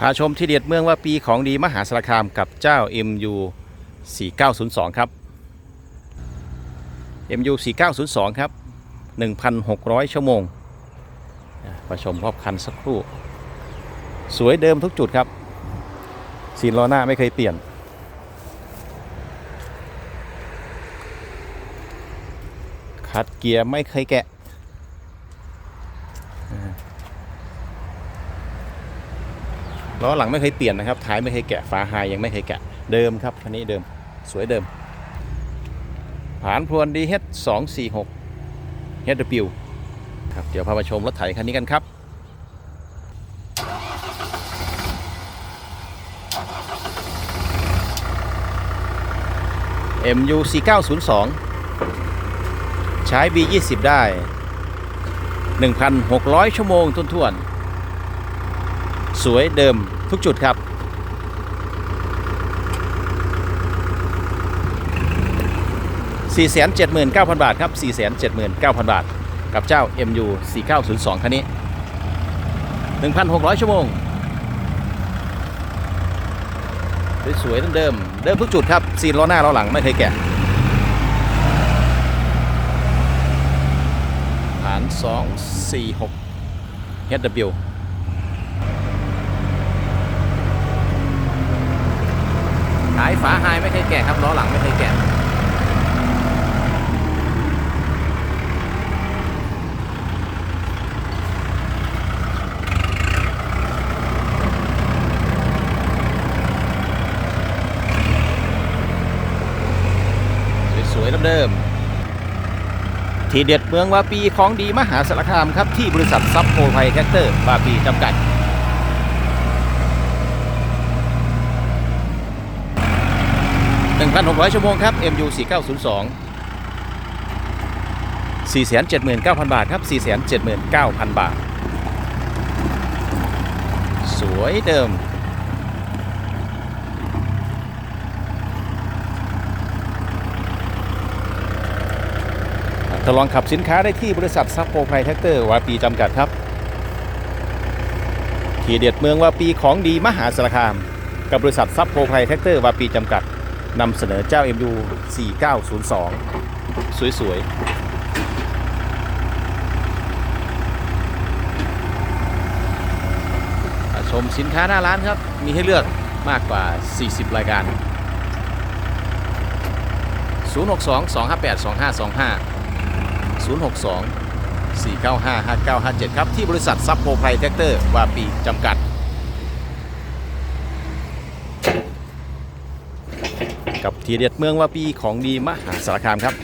พาชมที่เด็ดเมืองว่าปีของดีมหาสารคามกับเจ้า MU 4902 ครับ MU 4902 ครับ 1,600 ชั่วโมงอะมาชมรอบคันสักครู่ สวยเดิมทุกจุดครับสีล้อหน้าไม่เคยเปลี่ยน คัดเกียร์ไม่เคยแกะ ล้อหลังไม่เคยเปลี่ยนนะครับท้ายไม่เคยแกะฝาไฮยังไม่เคยแกะเดิมครับคันนี้เดิมสวยเดิมผานพรวน DH 246 HW ครับเดี๋ยวพาไปชมรถไถคันนี้กันครับ MU 4902ใช้ B20 ได้ 1,600 ชั่วโมงทุนทวนๆ สวยเดิมทุกจุดครับ 479,000 บาทครับ 479,000 บาท กับเจ้า MU 4902 คันนี้ 1,600 ชั่วโมง สวยๆเดิมเดิมทุกจุดครับซีนล้อหน้าล้อหลังไม่เคยแกะฐาน 246 HW หายฝาหายไม่เคยแกะครับล้อหลังไม่เคยแกะสวยๆเดิมๆที่เด็ดเมืองวาปีของดีมหาสารคามครับที่บริษัทซับโพไทยแท็กเตอร์วาปีจำกัด 1,600 ชั่วโมงครับ MU 4902 479,000 บาทครับ 479,000 บาท สวยเดิม ทดลองขับสินค้าได้ที่บริษัทซับโปรไพรแท็กเตอร์วาปีจำกัดครับ ทีเด็ดเมืองวาปีของดีมหาสารคาม กับบริษัทซับโปรไพรแท็กเตอร์วาปีจำกัด นำเสนอเจ้า MU 4902 สวยๆ ชมสินค้าหน้าร้านครับ มีให้เลือกมากกว่า 40 รายการ 062 258 2525 062 495 5957 ครับ ที่บริษัทซับโพไพรแท็กเตอร์วาปีจำกัด กับทีเด็ดเมืองวาปีของดีมหาสารคามครับ